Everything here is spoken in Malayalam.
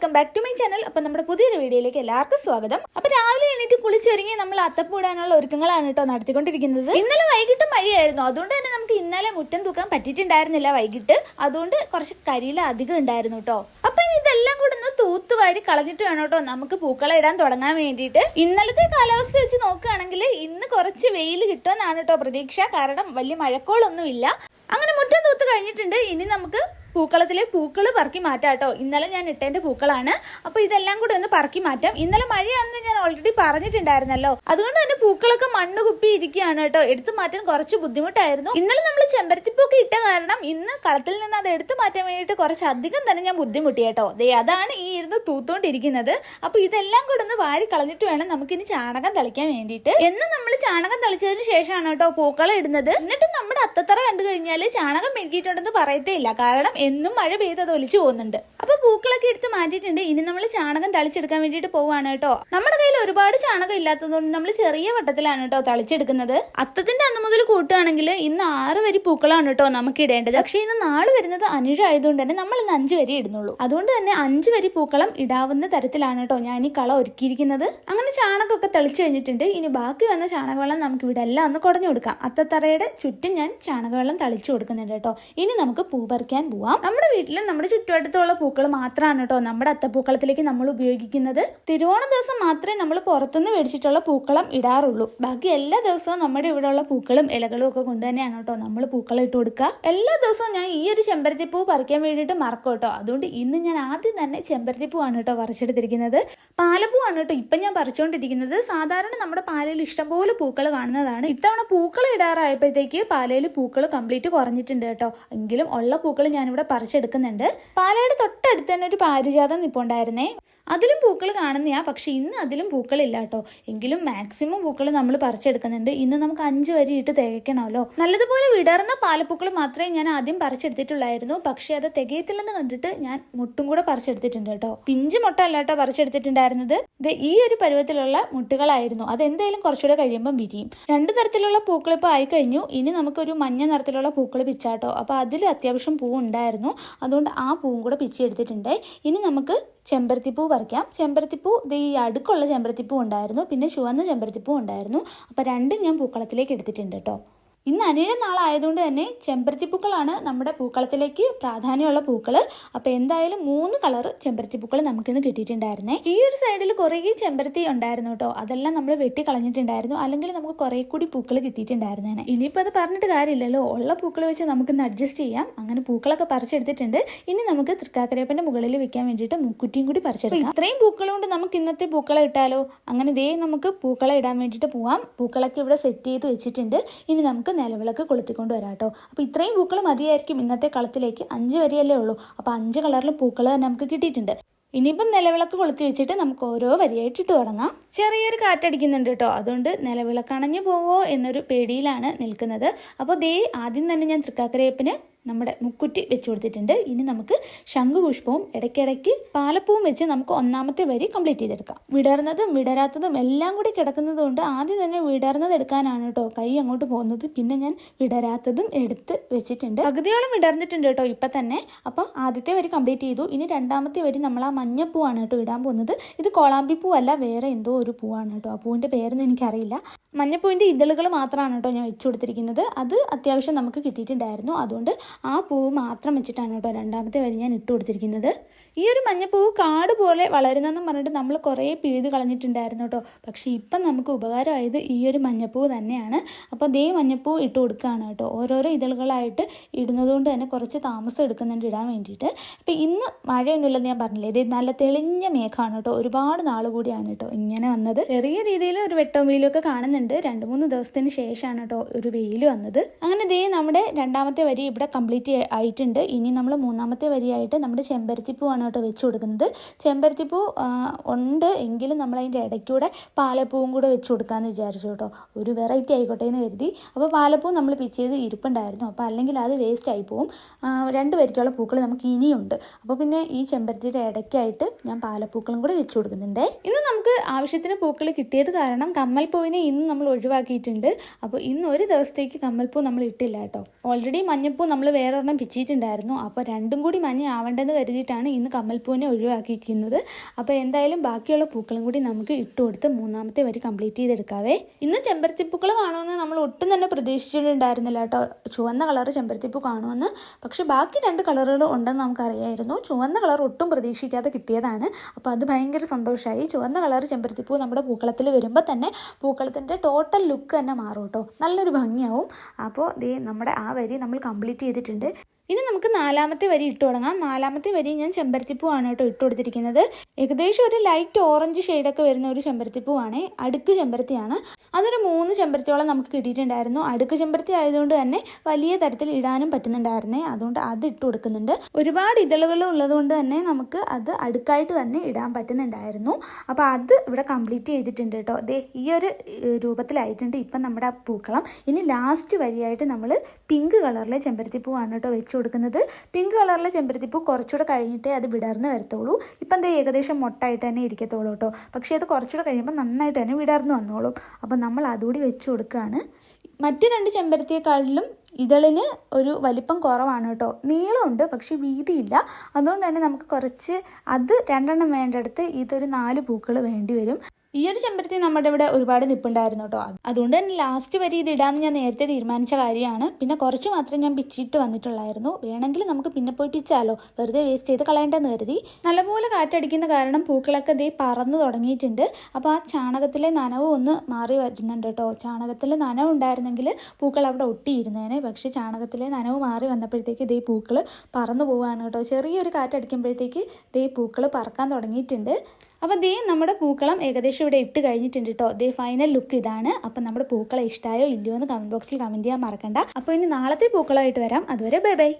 Welcome back to my channel. അപ്പൊ നമ്മുടെ പുതിയൊരു വീഡിയോയിലേക്ക് എല്ലാവർക്കും സ്വാഗതം. അപ്പൊ രാവിലെ എണീറ്റ് കുളിച്ചൊരുങ്ങി നമ്മൾ അത്തപ്പൂടാനുള്ള ഒരുക്കങ്ങളാണ് കേട്ടോ നടത്തിക്കൊണ്ടിരിക്കുന്നത്. ഇന്നലെ വൈകിട്ട് മഴയായിരുന്നു. അതുകൊണ്ട് തന്നെ നമുക്ക് ഇന്നലെ മുറ്റം തൂക്കാൻ പറ്റിയിട്ടുണ്ടായിരുന്നില്ല വൈകിട്ട്. അതുകൊണ്ട് കുറച്ച് കരിയില അധികം ഉണ്ടായിരുന്നു കേട്ടോ. അപ്പൊ ഇനി ഇതെല്ലാം കൂടെ ഒന്ന് തൂത്തുവാരി കളഞ്ഞിട്ട് വേണം കേട്ടോ നമുക്ക് പൂക്കളം ഇടാൻ തുടങ്ങാൻ വേണ്ടിയിട്ട്. ഇന്നലത്തെ കാലാവസ്ഥ വെച്ച് നോക്കുകയാണെങ്കിൽ ഇന്ന് കുറച്ച് വെയിൽ കിട്ടുമെന്നാണ് കേട്ടോ പ്രതീക്ഷ. കാരണം വലിയ മഴക്കോളൊന്നും ഇല്ല അങ്ങനെ മുറ്റം തൂത്ത് കഴിഞ്ഞിട്ടുണ്ട്. ഇനി നമുക്ക് പൂക്കളത്തിലെ പൂക്കൾ പറക്കി മാറ്റാം കേട്ടോ. ഇന്നലെ ഞാൻ ഇട്ടതിന്റെ പൂക്കളാണ്. അപ്പൊ ഇതെല്ലാം കൂടെ ഒന്ന് പറക്കി മാറ്റാം. ഇന്നലെ മഴയാണെന്ന് ഞാൻ ഓൾറെഡി പറഞ്ഞിട്ടുണ്ടായിരുന്നല്ലോ. അതുകൊണ്ട് തന്നെ പൂക്കളൊക്കെ മണ്ണ് കുപ്പി ഇരിക്കുകയാണ് കേട്ടോ. എടുത്തു മാറ്റാൻ കുറച്ച് ബുദ്ധിമുട്ടായിരുന്നു. ഇന്നലെ നമ്മൾ ചെമ്പരത്തിപ്പൂക്ക് ഇട്ട കാരണം ഇന്ന് കളത്തിൽ നിന്ന് അത് എടുത്തു മാറ്റാൻ വേണ്ടിയിട്ട് കുറച്ച് അധികം തന്നെ ഞാൻ ബുദ്ധിമുട്ടി കേട്ടോ. ദേ അതാണ് ഈ ഇരുന്ന് തൂത്തോണ്ടിരിക്കുന്നത്. അപ്പൊ ഇതെല്ലാം കൂടെ ഒന്ന് വാരി കളഞ്ഞിട്ട് വേണം നമുക്കിനി ചാണകം തളിക്കാൻ വേണ്ടിയിട്ട്. എന്നും നമ്മൾ ചാണകം തളിച്ചതിന് ശേഷമാണ് കേട്ടോ പൂക്കളം ഇടുന്നത്. എന്നിട്ട് നമ്മുടെ അത്തത്തറ കണ്ടു കഴിഞ്ഞാൽ ചാണകം മെഴുകിയിട്ടുണ്ടെന്ന് പറയത്തേ ഇല്ല. കാരണം എന്നും മഴ പെയ്ത് അത് ഒലിച്ചു പോകുന്നുണ്ട്. അപ്പൊ പൂക്കളൊക്കെ എടുത്ത് മാറ്റിയിട്ടുണ്ട്. ഇനി നമ്മൾ ചാണകം തളിച്ചെടുക്കാൻ വേണ്ടിയിട്ട് പോവാണ് കേട്ടോ. നമ്മുടെ കയ്യിൽ ഒരുപാട് ചാണകം ഇല്ലാത്തതുകൊണ്ട് നമ്മൾ ചെറിയ വട്ടത്തിലാണ് കേട്ടോ തളിച്ചെടുക്കുന്നത്. അത്തത്തിന്റെ അന്ന് മുതൽ കൂട്ടുകയാണെങ്കിൽ ഇന്ന് ആറ് വരി പൂക്കളാണ് കേട്ടോ നമുക്ക് ഇടേണ്ടത്. പക്ഷേ ഇന്ന് നാൾ വരുന്നത് അനുഴായതുകൊണ്ട് തന്നെ നമ്മൾ ഇന്ന് അഞ്ച് വരി ഇടുന്നുള്ളൂ. അതുകൊണ്ട് തന്നെ അഞ്ച് വരി പൂക്കളം ഇടാവുന്ന തരത്തിലാണ് കേട്ടോ ഞാൻ ഈ കള ഒരുക്കിയിരിക്കുന്നത്. അങ്ങനെ ചാണകമൊക്കെ തളിച്ചു കഴിഞ്ഞിട്ടുണ്ട്. ഇനി ബാക്കി വന്ന ചാണകവെള്ളം നമുക്ക് ഇവിടെ എല്ലാം ഒന്ന് കുടഞ്ഞു കൊടുക്കാം. അത്തത്തറയുടെ ചുറ്റും ഞാൻ ചാണകവെള്ളം തളിച്ചു കൊടുക്കുന്നുണ്ട് കേട്ടോ. ഇനി നമുക്ക് പൂ പറിക്കാൻ പോവാം. നമ്മുടെ വീട്ടിലും നമ്മുടെ ചുറ്റുവട്ടത്തുള്ള പൂക്കൾ മാത്രമാണ് കേട്ടോ. നമ്മുടെ അത്തപ്പൂക്കളത്തിലേക്ക് നമ്മൾ ഉപയോഗിക്കുന്നത്. തിരുവോണ ദിവസം മാത്രമേ നമ്മൾ പുറത്തുനിന്ന് മേടിച്ചിട്ടുള്ള പൂക്കളം ഇടാറുള്ളൂ. ബാക്കി എല്ലാ ദിവസവും നമ്മുടെ ഇവിടെയുള്ള പൂക്കളും ഇലകളും ഒക്കെ കൊണ്ട് തന്നെയാണ് കേട്ടോ നമ്മൾ പൂക്കളം ഇട്ട് കൊടുക്കുക. എല്ലാ ദിവസവും ഞാൻ ഈ ഒരു ചെമ്പരത്തിപ്പൂ പറിക്കാൻ വേണ്ടിയിട്ട് മറക്കും കേട്ടോ. അതുകൊണ്ട് ഇന്ന് ഞാൻ ആദ്യം തന്നെ ചെമ്പരത്തിപ്പൂവാണ് കേട്ടോ പറിച്ചെടുത്തിരിക്കുന്നത്. പാലപ്പൂവാണ് കേട്ടോ ഇപ്പം ഞാൻ പറിച്ചുകൊണ്ടിരിക്കുന്നത്. സാധാരണ നമ്മുടെ പാലയിൽ ഇഷ്ടംപോലെ പൂക്കൾ കാണുന്നതാണ്. ഇത്തവണ പൂക്കൾ ഇടാറായപ്പോഴത്തേക്ക് പാലയിൽ പൂക്കൾ കംപ്ലീറ്റ് കുറഞ്ഞിട്ടുണ്ട് കേട്ടോ. എങ്കിലും ഉള്ള പൂക്കൾ ഞാനിവിടെ പറിച്ചെടുക്കുന്നുണ്ട്. പാലയുടെ തൊട്ടടുത്ത് തന്നെ ഒരു പാരിജാതം നിപ്പുണ്ടായിരുന്നേ. അതിലും പൂക്കൾ കാണുന്നയാ പക്ഷെ ഇന്ന് അതിലും പൂക്കളില്ല കേട്ടോ. എങ്കിലും മാക്സിമം പൂക്കൾ നമ്മൾ പറിച്ചെടുക്കുന്നുണ്ട്. ഇന്ന് നമുക്ക് അഞ്ച് വരി ഇട്ട് തികയ്ക്കണമല്ലോ നല്ലതുപോലെ വിടർന്ന പാലപ്പൂക്കൾ മാത്രമേ ഞാൻ ആദ്യം പറിച്ചെടുത്തിട്ടുള്ളായിരുന്നു. പക്ഷെ അത് തികയത്തില്ലെന്ന് കണ്ടിട്ട് ഞാൻ മുട്ടും കൂടെ പറിച്ചെടുത്തിട്ടുണ്ട് കേട്ടോ. പിഞ്ച് മുട്ട അല്ല കേട്ടോ പറിച്ചെടുത്തിട്ടുണ്ടായിരുന്നത്. ഇത് ഈ ഒരു പരുവത്തിലുള്ള മുട്ടുകളായിരുന്നു. അതെന്തായാലും കുറച്ചുകൂടെ കഴിയുമ്പം വിരിയും. രണ്ട് തരത്തിലുള്ള പൂക്കൾ ഇപ്പോൾ ആയി കഴിഞ്ഞു ഇനി നമുക്കൊരു മഞ്ഞ നിറത്തിലുള്ള പൂക്കൾ പിച്ചാട്ടോ. അപ്പോൾ അതിൽ അത്യാവശ്യം പൂ ഉണ്ടായിരുന്നു. അതുകൊണ്ട് ആ പൂവും കൂടെ പിച്ചെടുത്തിട്ടുണ്ട് ഇനി നമുക്ക് ചെമ്പരത്തിപ്പൂ പറിക്കാം. ചെമ്പരത്തിപ്പൂ ഇത് ഈ അടുക്കുള്ള ചെമ്പരത്തിപ്പൂ ഉണ്ടായിരുന്നു. പിന്നെ ചുവന്ന ചെമ്പരത്തിപ്പൂ ഉണ്ടായിരുന്നു. അപ്പോൾ രണ്ടും ഞാൻ പൂക്കളത്തിലേക്ക് എടുത്തിട്ടുണ്ട് കേട്ടോ. ഇന്ന് അനേഴ നാളായതുകൊണ്ട് തന്നെ ചെമ്പരത്തിപ്പൂക്കളാണ് നമ്മുടെ പൂക്കളത്തിലേക്ക് പ്രാധാന്യമുള്ള പൂക്കൾ അപ്പോൾ എന്തായാലും മൂന്ന് കളർ ചെമ്പരത്തിപ്പൂക്കൾ നമുക്കിന്ന് കിട്ടിയിട്ടുണ്ടായിരുന്നേ. ഈ ഒരു സൈഡിൽ കുറേ ചെമ്പരത്തി ഉണ്ടായിരുന്നു കേട്ടോ. അതെല്ലാം നമ്മൾ വെട്ടി കളഞ്ഞിട്ടുണ്ടായിരുന്നു അല്ലെങ്കിൽ നമുക്ക് കുറേ കൂടി പൂക്കൾ കിട്ടിയിട്ടുണ്ടായിരുന്നേനെ. ഇനിയിപ്പോൾ അത് പറഞ്ഞിട്ട് കാര്യമില്ലല്ലോ. ഉള്ള പൂക്കൾ വെച്ച് നമുക്കിന്ന് അഡ്ജസ്റ്റ് ചെയ്യാം. അങ്ങനെ പൂക്കളൊക്കെ പറിച്ചെടുത്തിട്ടുണ്ട്. ഇനി നമുക്ക് തൃക്കാക്കരയപ്പന്റെ മുകളിൽ വെക്കാൻ വേണ്ടിയിട്ട് മുക്കുറ്റിയും കൂടി പറിച്ചെടുക്കാം. ഇത്രയും പൂക്കൾ കൊണ്ട് നമുക്ക് ഇന്നത്തെ പൂക്കളെ ഇട്ടാലോ? അങ്ങനെ ഇതേ നമുക്ക് പൂക്കളെ ഇടാൻ വേണ്ടിയിട്ട് പോവാം. പൂക്കളൊക്കെ ഇവിടെ സെറ്റ് ചെയ്ത് വെച്ചിട്ടുണ്ട്. ഇനി നമുക്ക് നിലവിളക്ക് കൊളുത്തിക്കൊണ്ട് വരാം കേട്ടോ. അപ്പോൾ ഇത്രയും പൂക്കൾ മതിയായിരിക്കും ഇന്നത്തെ കളത്തിലേക്ക്. അഞ്ച് വരിയല്ലേ ഉള്ളൂ. അപ്പോൾ അഞ്ച് കളറിലും പൂക്കൾ തന്നെ നമുക്ക് കിട്ടിയിട്ടുണ്ട്. ഇനിയിപ്പം നിലവിളക്ക് കൊളുത്തി വെച്ചിട്ട് നമുക്ക് ഓരോ വരിയായിട്ട് ഇട്ട് തുടങ്ങാം. ചെറിയൊരു കാറ്റടിക്കുന്നുണ്ട് കേട്ടോ. അതുകൊണ്ട് നിലവിളക്ക് അണഞ്ഞു പോവോ എന്നൊരു പേടിയിലാണ് നിൽക്കുന്നത്. അപ്പോൾ ദേ ആദ്യം തന്നെ ഞാൻ തൃക്കാക്കരയപ്പിന് നമ്മുടെ മുക്കുറ്റി വെച്ച് കൊടുത്തിട്ടുണ്ട്. ഇനി നമുക്ക് ശംഖുപുഷ്പവും ഇടയ്ക്കിടയ്ക്ക് പാലപ്പൂവും വെച്ച് നമുക്ക് ഒന്നാമത്തെ വരി കംപ്ലീറ്റ് ചെയ്തെടുക്കാം. വിടർന്നതും വിടരാത്തതും എല്ലാം കൂടി കിടക്കുന്നത് കൊണ്ട് ആദ്യം തന്നെ വിടർന്നത് എടുക്കാനാണ് കേട്ടോ കൈ അങ്ങോട്ട് പോകുന്നത്. പിന്നെ ഞാൻ വിടരാത്തതും എടുത്ത് വെച്ചിട്ടുണ്ട്. പകുതിയോളം വിടർന്നിട്ടുണ്ട് കേട്ടോ ഇപ്പം തന്നെ. അപ്പോൾ ആദ്യത്തെ വരി കംപ്ലീറ്റ് ചെയ്തു. ഇനി രണ്ടാമത്തെ വരി നമ്മൾ ആ മഞ്ഞപ്പൂവാണ് കേട്ടോ ഇടാൻ പോകുന്നത്. ഇത് കോളാമ്പി പൂവല്ല വേറെ എന്തോ ഒരു പൂവാണ് കേട്ടോ ആ പൂവിന്റെ പേരൊന്നും എനിക്കറിയില്ല. മഞ്ഞപ്പൂവിന്റെ ഇതളുകൾ മാത്രമാണ് കേട്ടോ ഞാൻ വെച്ചു കൊടുത്തിരിക്കുന്നത്. അത് അത്യാവശ്യം നമുക്ക് കിട്ടിയിട്ടുണ്ടായിരുന്നു. അതുകൊണ്ട് ആ പൂവ് മാത്രം വെച്ചിട്ടാണ് കേട്ടോ രണ്ടാമത്തെ വരി ഞാൻ ഇട്ട് കൊടുത്തിരിക്കുന്നത്. ഈ ഒരു മഞ്ഞപ്പൂവ് കാട് പോലെ വളരുന്നെന്നും പറഞ്ഞിട്ട് നമ്മൾ കുറേ പിഴുത് കളഞ്ഞിട്ടുണ്ടായിരുന്നു കേട്ടോ. പക്ഷേ ഇപ്പം നമുക്ക് ഉപകാരമായത് ഈ ഒരു മഞ്ഞപ്പൂവ് തന്നെയാണ്. അപ്പോൾ ദേ മഞ്ഞപ്പൂ ഇട്ട് കൊടുക്കുകയാണ് കേട്ടോ. ഓരോരോ ഇതളുകളായിട്ട് ഇടുന്നതുകൊണ്ട് തന്നെ കുറച്ച് താമസം എടുക്കുന്നുണ്ട് ഇടാൻ വേണ്ടിയിട്ട്. അപ്പോൾ ഇന്ന് മഴയൊന്നുമില്ലെന്ന് ഞാൻ പറഞ്ഞില്ലേ? ഇത് നല്ല തെളിഞ്ഞ മേഘമാണ് കേട്ടോ. ഒരുപാട് നാൾ കൂടിയാണ് കേട്ടോ ഇങ്ങനെ വന്നത്. ചെറിയ രീതിയിൽ ഒരു വെട്ടവും വെയിലൊക്കെ കാണുന്നുണ്ട്. രണ്ട് മൂന്ന് ദിവസത്തിന് ശേഷമാണ് കേട്ടോ ഒരു വെയിൽ വന്നത്. അങ്ങനെ ദേ നമ്മുടെ രണ്ടാമത്തെ വരി ഇവിടെ കംപ്ലീറ്റ് ആയിട്ടുണ്ട്. ഇനി നമ്മൾ മൂന്നാമത്തെ വരിയായിട്ട് നമ്മുടെ ചെമ്പരത്തിപ്പൂവാണ് കേട്ടോ വെച്ച് കൊടുക്കുന്നത്. ചെമ്പരത്തിപ്പൂ ഉണ്ട് എങ്കിലും നമ്മൾ അതിന്റെ ഇടയ്ക്കൂടെ പാലപ്പൂവും കൂടെ വെച്ച് കൊടുക്കാമെന്ന് വിചാരിച്ചു കേട്ടോ. ഒരു വെറൈറ്റി ആയിക്കോട്ടെ എന്ന് കരുതി. അപ്പോൾ പാലപ്പൂ നമ്മൾ പിച്ച് ചെയ്ത് ഇരിപ്പുണ്ടായിരുന്നു. അപ്പോൾ അല്ലെങ്കിൽ അത് വേസ്റ്റ് ആയി പോവും. രണ്ട് വരിക്കുള്ള പൂക്കൾ നമുക്ക് ഇനിയുണ്ട്. അപ്പോൾ പിന്നെ ഈ ചെമ്പരത്തിയുടെ ഇടയ്ക്കായിട്ട് ഞാൻ പാലപ്പൂക്കളും കൂടെ വെച്ച് കൊടുക്കുന്നുണ്ട്. ഇന്ന് നമുക്ക് ആവശ്യത്തിന് പൂക്കൾ കിട്ടിയത് കാരണം കമ്മൽപ്പൂവിനെ ഇന്ന് നമ്മൾ ഒഴിവാക്കിയിട്ടുണ്ട്. അപ്പോൾ ഇന്ന് ഒരു ദിവസത്തേക്ക് കമ്മൽപ്പൂ നമ്മൾ ഇട്ടില്ല കേട്ടോ. ഓൾറെഡി മഞ്ഞപ്പൂ നമ്മൾ വേറെ ഒരെണ്ണം പിച്ചിട്ടുണ്ടായിരുന്നു അപ്പോൾ രണ്ടും കൂടി മഞ്ഞ ആവണ്ടെന്ന് കരുതിയിട്ടാണ് ഇന്ന് കമ്മൽപ്പൂവിനെ ഒഴിവാക്കിയിരിക്കുന്നത്. അപ്പോൾ എന്തായാലും ബാക്കിയുള്ള പൂക്കളും കൂടി നമുക്ക് ഇട്ട് കൊടുത്ത് മൂന്നാമത്തെ വരി കംപ്ലീറ്റ് ചെയ്തെടുക്കാവേ. ഇന്ന് ചെമ്പരത്തിപ്പൂക്കൾ കാണുമെന്ന് നമ്മൾ ഒട്ടും തന്നെ പ്രതീക്ഷിച്ചിട്ടുണ്ടായിരുന്നില്ല കേട്ടോ. ചുവന്ന കളർ ചെമ്പരത്തിപ്പൂ കാണുമെന്ന്. പക്ഷേ ബാക്കി രണ്ട് കളറുകൾ ഉണ്ടെന്ന് നമുക്കറിയായിരുന്നു. ചുവന്ന കളർ ഒട്ടും പ്രതീക്ഷിക്കാതെ കിട്ടിയതാണ്. അപ്പോൾ അത് ഭയങ്കര സന്തോഷമായി ചുവന്ന കളർ ചെമ്പരത്തിപ്പൂ നമ്മുടെ പൂക്കളത്തിൽ വരുമ്പോൾ തന്നെ പൂക്കളത്തിന്റെ ടോട്ടൽ ലുക്ക് തന്നെ മാറും കേട്ടോ. നല്ലൊരു ഭംഗിയാവും. അപ്പോൾ നമ്മുടെ ആ വരി നമ്മൾ കംപ്ലീറ്റ് ചെയ്തിട്ടുണ്ട്. ഇനി നമുക്ക് നാലാമത്തെ വരി ഇട്ട് തുടങ്ങാം. നാലാമത്തെ വരി ഞാൻ ചെമ്പരത്തിപ്പൂവാണ് കേട്ടോ ഇട്ട് കൊടുത്തിരിക്കുന്നത്. ഏകദേശം ഒരു ലൈറ്റ് ഓറഞ്ച് ഷെയ്ഡൊക്കെ വരുന്ന ഒരു ചെമ്പരത്തിപ്പൂവാണ്. അടുക്ക് ചെമ്പരത്തിയാണ്. അതൊരു മൂന്ന് ചെമ്പരത്തിയോളം നമുക്ക് കിട്ടിയിട്ടുണ്ടായിരുന്നു. അടുക്ക് ചെമ്പരത്തി ആയതുകൊണ്ട് തന്നെ വലിയ തരത്തിൽ ഇടാനും പറ്റുന്നുണ്ടായിരുന്നേ. അതുകൊണ്ട് അത് ഇട്ട് കൊടുക്കുന്നുണ്ട്. ഒരുപാട് ഇതളുകൾ ഉള്ളതുകൊണ്ട് തന്നെ നമുക്ക് അത് അടുക്കായിട്ട് തന്നെ ഇടാൻ പറ്റുന്നുണ്ടായിരുന്നു. അപ്പോൾ അത് ഇവിടെ കംപ്ലീറ്റ് ചെയ്തിട്ടുണ്ട് കേട്ടോ. അതെ ഈ ഒരു രൂപത്തിലായിട്ടുണ്ട് ഇപ്പം നമ്മുടെ ആ പൂക്കളം. ഇനി ലാസ്റ്റ് വരിയായിട്ട് നമ്മൾ പിങ്ക് കളറിലെ ചെമ്പരത്തിപ്പൂവാണ് കേട്ടോ വെച്ച് കൊടുക്കുന്നത്. പിങ്ക് കളറിലെ ചെമ്പരത്തിപ്പൂ കുറച്ചുകൂടെ കഴിഞ്ഞിട്ടേ അത് വിടർന്ന് വരത്തുള്ളൂ. ഇപ്പം എന്താ ഏകദേശം മൊട്ടായിട്ട് തന്നെ ഇരിക്കത്തുള്ളൂ കേട്ടോ. പക്ഷേ അത് കുറച്ചുകൂടെ കഴിയുമ്പോൾ നന്നായിട്ട് തന്നെ വിടർന്ന് വന്നോളും. അപ്പം നമ്മൾ അതുകൂടി വെച്ച് കൊടുക്കുകയാണ്. മറ്റ് രണ്ട് ചെമ്പരത്തിയെക്കാളിലും ഇതളിന് ഒരു വലിപ്പം കുറവാണ് കേട്ടോ. നീളമുണ്ട് പക്ഷെ വീതിയില്ല. അതുകൊണ്ട് തന്നെ നമുക്ക് കുറച്ച് അത് രണ്ടെണ്ണം വേണ്ടടുത്ത് ഇതൊരു നാല് പൂക്കൾ വേണ്ടി വരും. ഈ ഒരു ചെമ്പരത്തി നമ്മുടെ ഇവിടെ ഒരുപാട് നിപ്പുണ്ടായിരുന്നു കേട്ടോ. അതുകൊണ്ട് തന്നെ ലാസ്റ്റ് വരെ ഇത് ഇടാന്ന് ഞാൻ നേരത്തെ തീരുമാനിച്ച കാര്യമാണ്. പിന്നെ കുറച്ച് മാത്രം ഞാൻ പിച്ചിട്ട് വന്നിട്ടുള്ളായിരുന്നു. വേണമെങ്കിൽ നമുക്ക് പിന്നെ പോയി പിച്ചാലോ. വെറുതെ വേസ്റ്റ് ചെയ്ത് കളയേണ്ടെന്ന് കരുതി. നല്ലപോലെ കാറ്റടിക്കുന്ന കാരണം പൂക്കളൊക്കെ ദേ പറന്നു തുടങ്ങിയിട്ടുണ്ട്. അപ്പോൾ ആ ചാണകത്തിലെ നനവ് ഒന്ന് മാറി വരുന്നുണ്ട് കേട്ടോ. ചാണകത്തിൽ നനവ് ഉണ്ടായിരുന്നെങ്കിൽ പൂക്കൾ അവിടെ ഒട്ടിയിരുന്നേനെ. പക്ഷേ ചാണകത്തിലെ നനവ് മാറി വന്നപ്പോഴത്തേക്ക് ദേ പൂക്കൾ പറന്നു പോവുകയാണ് കേട്ടോ. ചെറിയൊരു കാറ്റടിക്കുമ്പോഴത്തേക്ക് ദേ പൂക്കൾ പറക്കാൻ തുടങ്ങിയിട്ടുണ്ട്. അപ്പോൾ ദേ നമ്മുടെ പൂക്കളം ഏകദേശം ഇവിടെ ഇട്ട് കഴിഞ്ഞിട്ടുണ്ട് കേട്ടോ ദേ ഫൈനൽ ലുക്ക് ഇതാണ്. അപ്പം നമ്മുടെ പൂക്കളം ഇഷ്ടമായോ ഇല്ലയോ എന്ന് കമന്റ് ബോക്സിൽ കമന്റ് ചെയ്യാൻ മറക്കണ്ട. അപ്പോൾ ഇനി നാളത്തെ പൂക്കളമായിട്ട് വരാം. അതുവരെ ബൈ ബൈ